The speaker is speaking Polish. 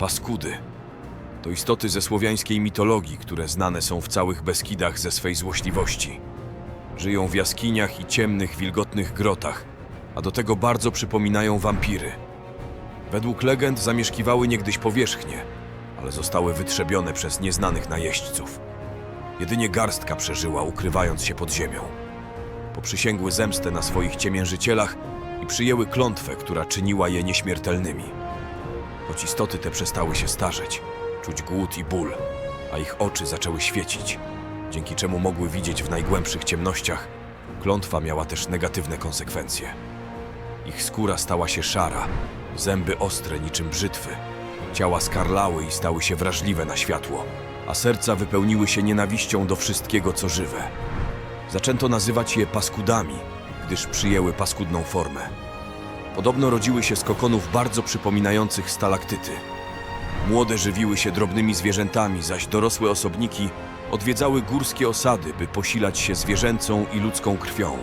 Paskudy. To istoty ze słowiańskiej mitologii, które znane są w całych Beskidach ze swej złośliwości. Żyją w jaskiniach i ciemnych, wilgotnych grotach, a do tego bardzo przypominają wampiry. Według legend zamieszkiwały niegdyś powierzchnie, ale zostały wytrzebione przez nieznanych najeźdźców. Jedynie garstka przeżyła, ukrywając się pod ziemią. Poprzysięgły zemstę na swoich ciemiężycielach i przyjęły klątwę, która czyniła je nieśmiertelnymi. Choć istoty te przestały się starzeć, czuć głód i ból, a ich oczy zaczęły świecić, dzięki czemu mogły widzieć w najgłębszych ciemnościach, klątwa miała też negatywne konsekwencje. Ich skóra stała się szara, zęby ostre niczym brzytwy, ciała skarlały i stały się wrażliwe na światło, a serca wypełniły się nienawiścią do wszystkiego, co żywe. Zaczęto nazywać je paskudami, gdyż przyjęły paskudną formę. Podobno rodziły się z kokonów bardzo przypominających stalaktyty. Młode żywiły się drobnymi zwierzętami, zaś dorosłe osobniki odwiedzały górskie osady, by posilać się zwierzęcą i ludzką krwią.